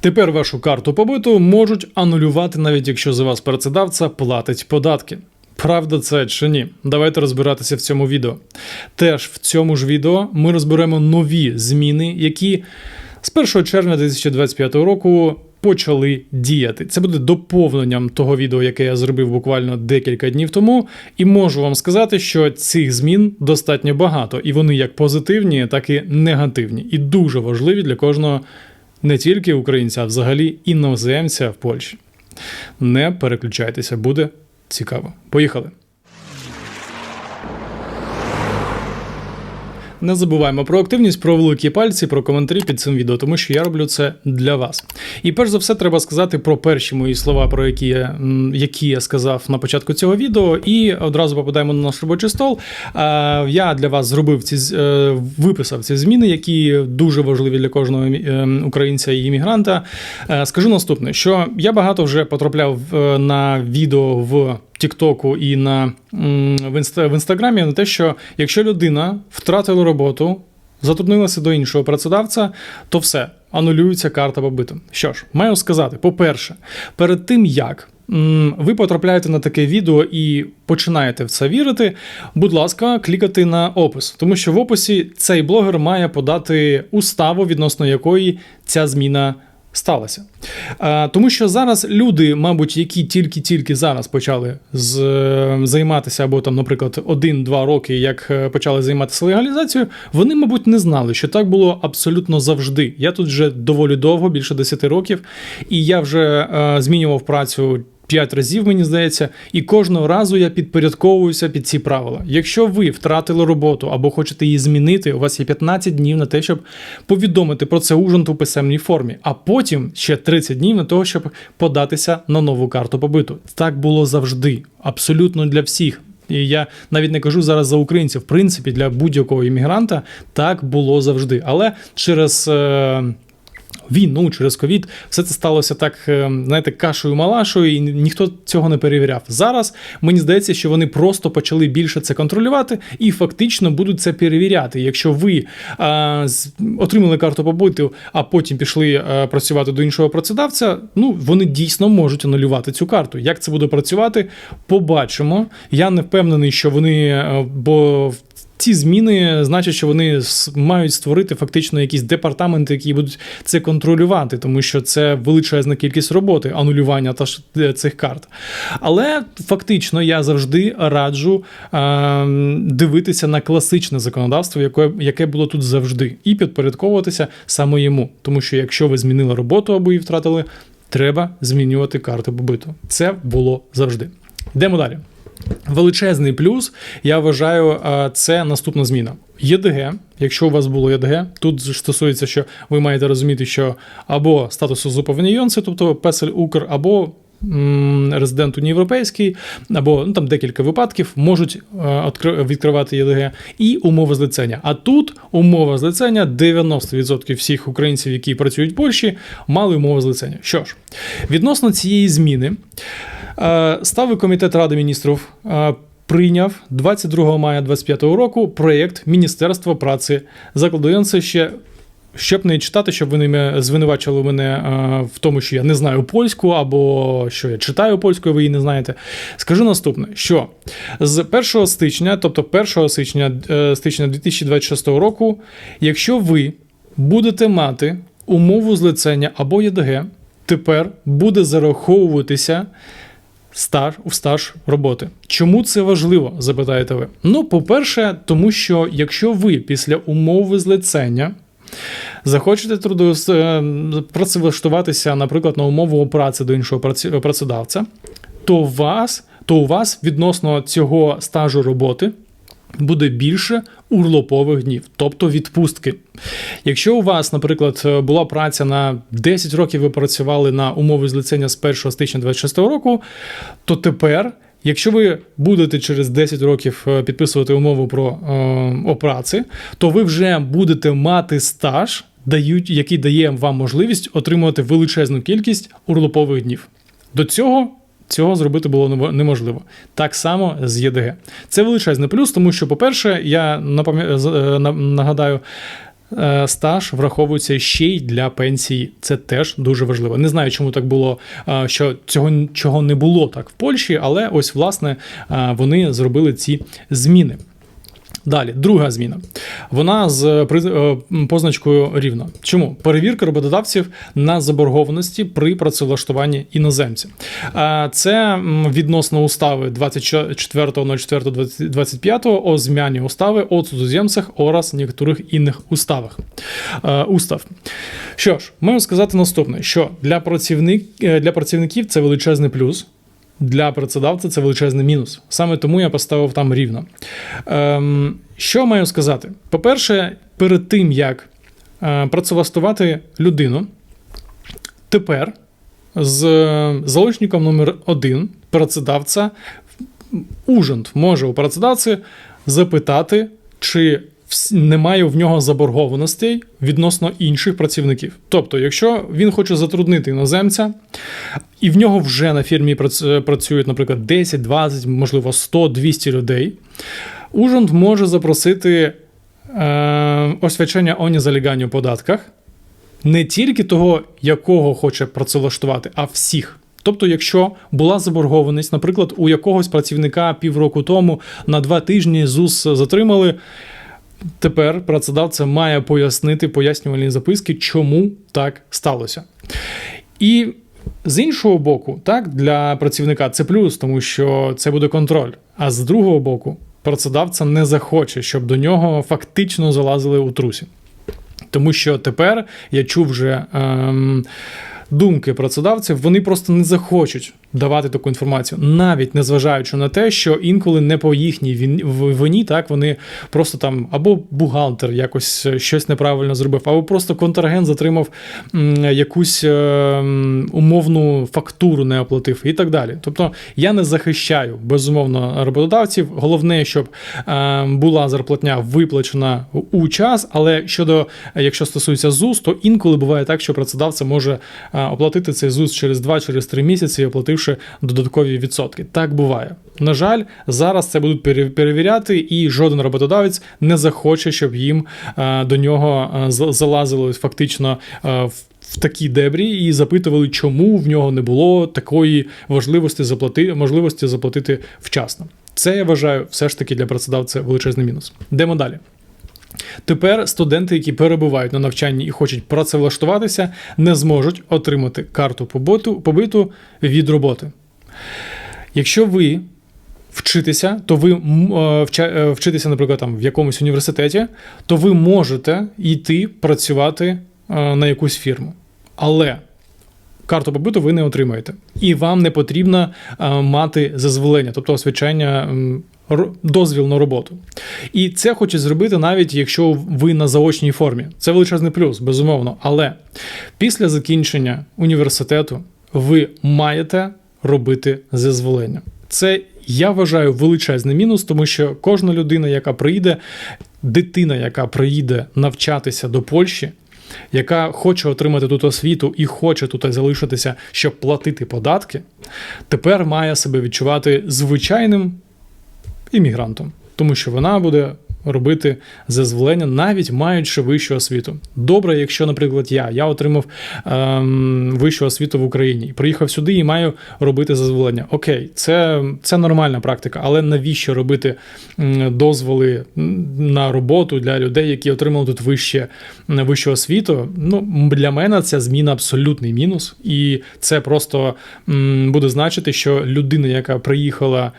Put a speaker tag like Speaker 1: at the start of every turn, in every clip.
Speaker 1: Тепер вашу карту побиту можуть анулювати, навіть якщо за вас працедавця платить податки. Правда це чи ні? Давайте розбиратися в цьому відео. Теж в цьому ж відео ми розберемо нові зміни, які з 1 червня 2025 року почали діяти. Це буде доповненням того відео, яке я зробив буквально декілька днів тому. І можу вам сказати, що цих змін достатньо багато, і вони як позитивні, так і негативні, і дуже важливі для кожного не тільки українця, а взагалі іноземця в Польщі. Не переключайтеся, буде цікаво. Поїхали. Не забуваємо про активність, про великі пальці, про коментарі під цим відео, тому що я роблю це для вас. І перш за все, треба сказати про перші мої слова, про які я, які я сказав на початку цього відео, і одразу попадаємо на наш робочий стол. Я для вас зробив ці е, виписав ці зміни, які дуже важливі для кожного е, українця і іммігранта. Е, Скажу наступне: що я багато вже потрапляв е, на відео в. Тіктоку і на в, інста, в інстаграмі на те, що якщо людина втратила роботу, затруднилася до іншого працедавця, то все анулюється карта побиту. Що ж, маю сказати, по-перше, перед тим як. Ви потрапляєте на таке відео і починаєте в це вірити. Будь ласка, клікати на опис, тому що в описі цей блогер має подати уставу, відносно якої ця зміна сталася. Е, Тому що зараз люди, мабуть, які тільки-тільки зараз почали з, е, займатися, або там, наприклад, один-два роки, як е, почали займатися легалізацією, вони, мабуть, не знали, що так було абсолютно завжди. Я тут вже доволі довго, більше 10 років, і я вже е, змінював працю. П'ять разів, мені здається, і кожного разу я підпорядковуюся під ці правила. Якщо ви втратили роботу або хочете її змінити, у вас є 15 днів на те, щоб повідомити про це ужин у писемній формі, а потім ще 30 днів на того, щоб податися на нову карту побиту. Так було завжди, абсолютно для всіх. І я навіть не кажу зараз за українців. В принципі, для будь-якого іммігранта так було завжди. Але через. Е- війну через ковід, все це сталося так, е, знаєте, кашою малашою, і ніхто цього не перевіряв. Зараз мені здається, що вони просто почали більше це контролювати і фактично будуть це перевіряти. Якщо ви а, отримали карту побиту, а потім пішли а, працювати до іншого працедавця, ну вони дійсно можуть анулювати цю карту. Як це буде працювати, побачимо. Я не впевнений, що вони, е, бо ці зміни значать, що вони мають створити фактично якісь департаменти, які будуть це контролювати, тому що це величезна кількість роботи, анулювання та е, цих карт. Але фактично я завжди раджу е, дивитися на класичне законодавство, яке, яке було тут завжди, і підпорядковуватися саме йому. Тому що якщо ви змінили роботу або її втратили, треба змінювати карти побиту. Це було завжди. Йдемо далі. Величезний плюс, я вважаю, е, це наступна зміна. ЄДГ, якщо у вас було ЄДГ, тут стосується, що ви маєте розуміти, що або статусу зуповнійонці, тобто Песель Укр, або резидент Унії Європейський, або ну, там декілька випадків можуть е, відкривати ЄДГ, і умови злицення. А тут умова злицення 90% всіх українців, які працюють в Польщі, мали умови злицення. Що ж, відносно цієї зміни. Е, Ставий комітет Ради міністрів е, прийняв 22 мая 2025 року проєкт Міністерства праці. Закладуємо це ще. Щоб не читати, щоб ви не звинувачили мене е, в тому, що я не знаю польську, або що я читаю польську, ви її не знаєте. Скажу наступне: що з 1 стичня, тобто 1 січня, стичня 2026 року, якщо ви будете мати умову злицення або ЄДГ, тепер буде зараховуватися стаж у стаж роботи. Чому це важливо? запитаєте ви? Ну, по-перше, тому що якщо ви після умови злицення захочете трудо е, працевлаштуватися, наприклад, на умову праці до іншого праці- працедавця, то вас, то у вас відносно цього стажу роботи. Буде більше урлопових днів, тобто відпустки. Якщо у вас, наприклад, була праця на 10 років, ви працювали на умови злицення з 1 стичня 2026 року, то тепер, якщо ви будете через 10 років е, підписувати умову про е, о праці, то ви вже будете мати стаж, дають, який дає вам можливість отримувати величезну кількість урлопових днів. До цього Цього зробити було неможливо. Так само з ЄДГ. Це величезний плюс, тому що, по-перше, я е, на- нагадаю, е, стаж враховується ще й для пенсії. Це теж дуже важливо. Не знаю, чому так було, е, що цього чого не було так в Польщі, але ось власне вони зробили ці зміни. Далі, друга зміна. Вона з е, позначкою рівно. Чому? Перевірка роботодавців на заборгованості при працевлаштуванні іноземців. Це відносно устави 24.04.25 о змяні устави о цудоземцях oraz niektórych innych уставах. Е, Устав. Що ж, маю сказати наступне: що для, працівник, е, для працівників це величезний плюс. Для працедавця це величезний мінус. Саме тому я поставив там рівно. Ем, що маю сказати? По-перше, перед тим, як е, працевлаштувати людину, тепер з е, залучником номер один працедавця ужент може у працедавці запитати, чи немає в нього заборгованостей відносно інших працівників. Тобто, якщо він хоче затруднити іноземця, і в нього вже на фірмі прац- працюють, наприклад, 10, 20, можливо, 100, 200 людей, ужент може запросити е, освячення о у податках не тільки того, якого хоче працевлаштувати, а всіх. Тобто, якщо була заборгованість, наприклад, у якогось працівника півроку тому на два тижні ЗУС затримали. Тепер працедавця має пояснити пояснювальні записки, чому так сталося. І з іншого боку, так, для працівника це плюс, тому що це буде контроль. А з другого боку, працедавця не захоче, щоб до нього фактично залазили у трусі. Тому що тепер я чув вже ем, думки працедавців, вони просто не захочуть давати таку інформацію, навіть незважаючи на те, що інколи не по їхній вині, так вони просто там або бухгалтер якось е, щось неправильно зробив, або просто контрагент затримав якусь е, умовну фактуру, не оплатив і так далі. Тобто я не захищаю безумовно роботодавців. Головне, щоб е, була зарплатня виплачена у час. Але щодо якщо стосується ЗУС, то інколи буває так, що працедавця може оплатити цей ЗУС через 2 через 3 місяці, оплативши додаткові відсотки. Так буває. На жаль, зараз це будуть перевіряти, і жоден роботодавець не захоче, щоб їм е, до нього е, залазили фактично е, в. В такі дебрі і запитували, чому в нього не було такої важливості заплати, можливості заплатити вчасно. Це я вважаю все ж таки для працедавця величезний мінус. Йдемо далі. Тепер студенти, які перебувають на навчанні і хочуть працевлаштуватися, не зможуть отримати карту побуту, побиту від роботи. Якщо ви вчитеся, то ви е, е, вчитеся, наприклад, там в якомусь університеті, то ви можете йти працювати е, на якусь фірму. Але карту побиту ви не отримаєте. І вам не потрібно мати зазволення, тобто освячення. Дозвіл на роботу. І це хочуть зробити навіть якщо ви на заочній формі. Це величезний плюс, безумовно. Але після закінчення університету ви маєте робити зазволення. Це я вважаю величезний мінус, тому що кожна людина, яка приїде, дитина, яка приїде навчатися до Польщі, яка хоче отримати тут освіту і хоче тут залишитися, щоб платити податки, тепер має себе відчувати звичайним іммігрантом, тому що вона буде робити зазволення, навіть маючи вищу освіту. Добре, якщо, наприклад, я, я отримав ем, вищу освіту в Україні приїхав сюди і маю робити зазволення. Окей, це, це нормальна практика, але навіщо робити дозволи на роботу для людей, які отримали тут вище, вищу освіту? Ну, для мене ця зміна абсолютний мінус, і це просто м, буде значити, що людина, яка приїхала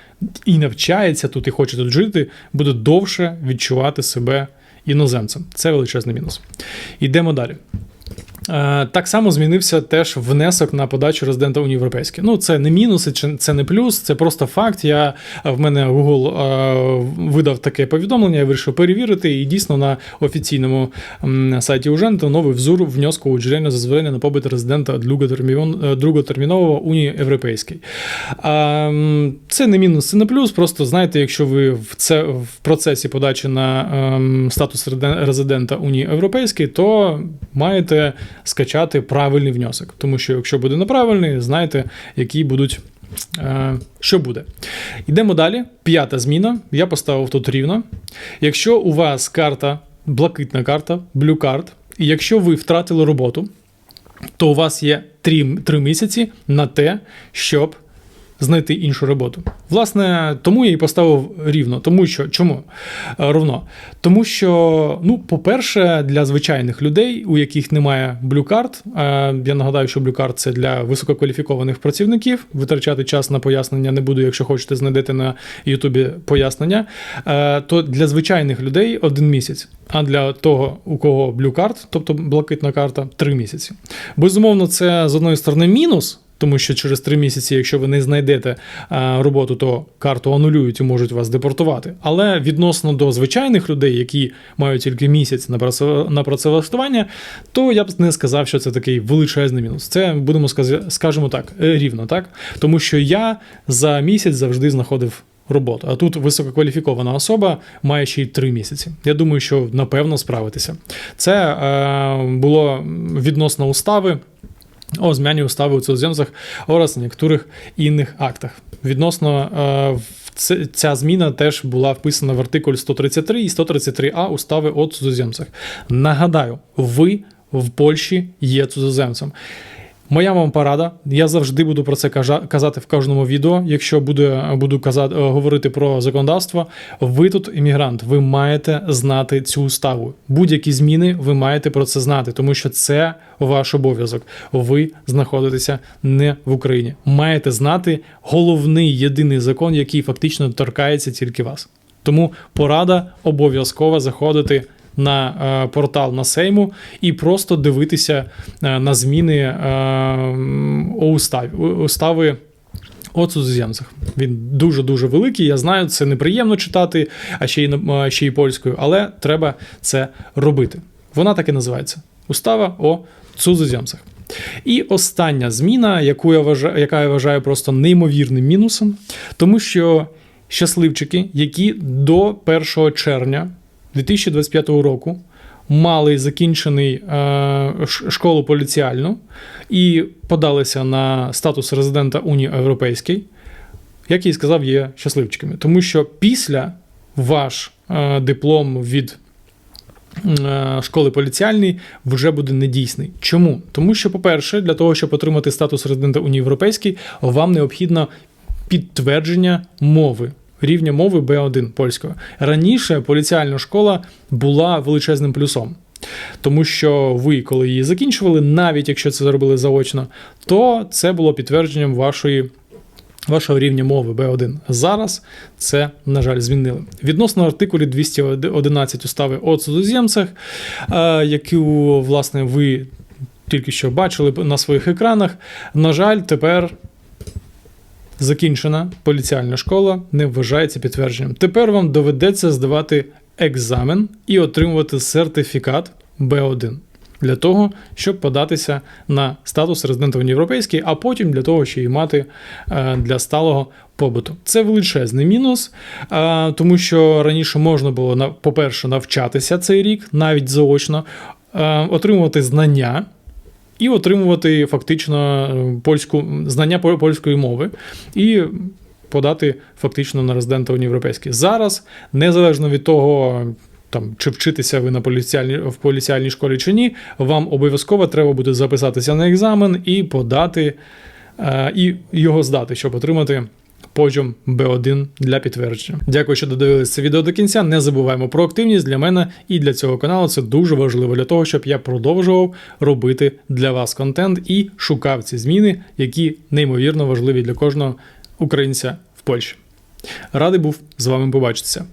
Speaker 1: і навчається тут і хоче тут жити, буде довше відчувати себе іноземцем. Це величезний мінус. Йдемо далі. Е, Так само змінився теж внесок на подачу резидента Унії Європейської. Ну, це не мінус, чи- це не плюс, це просто факт. Я в мене Google е, видав таке повідомлення, я вирішив перевірити, і дійсно на офіційному сайті Ужента новий взор внеску уджелення зазволення на побит резидента е, друготермінового Унії Європейської. А, Це не мінус, це не плюс. Просто знаєте, якщо ви в це в процесі подачі на ем, статус резидента Унії Європейської, то маєте скачати правильний внесок. Тому що якщо буде неправильний, знаєте, які будуть. е, Що буде? Йдемо далі. П'ята зміна. Я поставив тут рівно. Якщо у вас карта блакитна карта, Blue Card. І якщо ви втратили роботу, то у вас є 3, 3 місяці на те, щоб знайти іншу роботу. Власне, тому я і поставив рівно. Тому що чому Е, ровно? Тому що, ну, по-перше, для звичайних людей, у яких немає Card, е, я нагадаю, що Card – це для висококваліфікованих працівників. Витрачати час на пояснення не буду, якщо хочете знайдете на Ютубі пояснення. Е, То для звичайних людей один місяць. А для того, у кого Card, тобто блакитна карта, три місяці. Безумовно, це з одної сторони мінус. Тому що через три місяці, якщо ви не знайдете а, роботу, то карту анулюють і можуть вас депортувати. Але відносно до звичайних людей, які мають тільки місяць на працев- на працевлаштування, то я б не сказав, що це такий величезний мінус. Це будемо скажемо так, е, рівно, так? Тому що я за місяць завжди знаходив роботу. А тут висококваліфікована особа має ще й три місяці. Я думаю, що напевно справитися. Це е, було відносно устави о зміні устави у цудземцях oraz niektórych innych актах. Відносно е, ця зміна теж була вписана в артикуль 133 і 133а устави о цудземцях. Нагадаю, ви в Польщі є цудземцем. Моя вам порада. Я завжди буду про це казати в кожному відео. Якщо буду, буду казати, е, говорити про законодавство, ви тут іммігрант, ви маєте знати цю уставу. Будь-які зміни ви маєте про це знати, тому що це ваш обов'язок. Ви знаходитеся не в Україні. Маєте знати головний єдиний закон, який фактично торкається тільки вас. Тому порада обов'язково заходити на е, портал на Сейму і просто дивитися е, на зміни е, устави о цудземцях. Він дуже дуже великий. Я знаю, це неприємно читати, а ще й ще й польською, але треба це робити. Вона так і називається: Устава о цудземцях. І остання зміна, яку я вважаю, яка я вважаю просто неймовірним мінусом, тому що щасливчики, які до 1 червня 2025 року мали закінчений е, школу поліціальну і подалися на статус резидента Унії Європейської, як я і сказав, є щасливчиками. Тому що після ваш е, диплом від е, школи поліціальної вже буде недійсний. Чому? Тому що, по-перше, для того, щоб отримати статус резидента Унії Європейської, вам необхідно підтвердження мови. Рівня мови B1 польської. Раніше поліціальна школа була величезним плюсом. Тому що ви, коли її закінчували, навіть якщо це зробили заочно, то це було підтвердженням вашої вашого рівня мови B1. Зараз це, на жаль, змінили. Відносно артикулі 211 устави о цудоземцях, е, яку, власне, ви тільки що бачили на своїх екранах, на жаль, тепер закінчена поліціальна школа не вважається підтвердженням. Тепер вам доведеться здавати екзамен і отримувати сертифікат B1 для того, щоб податися на статус резидента Унії Європейської, а потім для того, щоб і мати е, для сталого побуту. Це величезний мінус, е, тому що раніше можна було по-перше, навчатися цей рік, навіть заочно, е, отримувати знання. І отримувати фактично е, польську знання по- польської мови і подати фактично на резидента Унії Європейської. Зараз, незалежно від того, там, чи вчитися ви на поліціальні в поліціальній школі чи ні, вам обов'язково треба буде записатися на екзамен і подати, е, і його здати, щоб отримати. Потім B1 для підтвердження. Дякую, що додивилися це відео до кінця. Не забуваємо про активність для мене і для цього каналу. Це дуже важливо для того, щоб я продовжував робити для вас контент і шукав ці зміни, які неймовірно важливі для кожного українця в Польщі. Радий був з вами побачитися.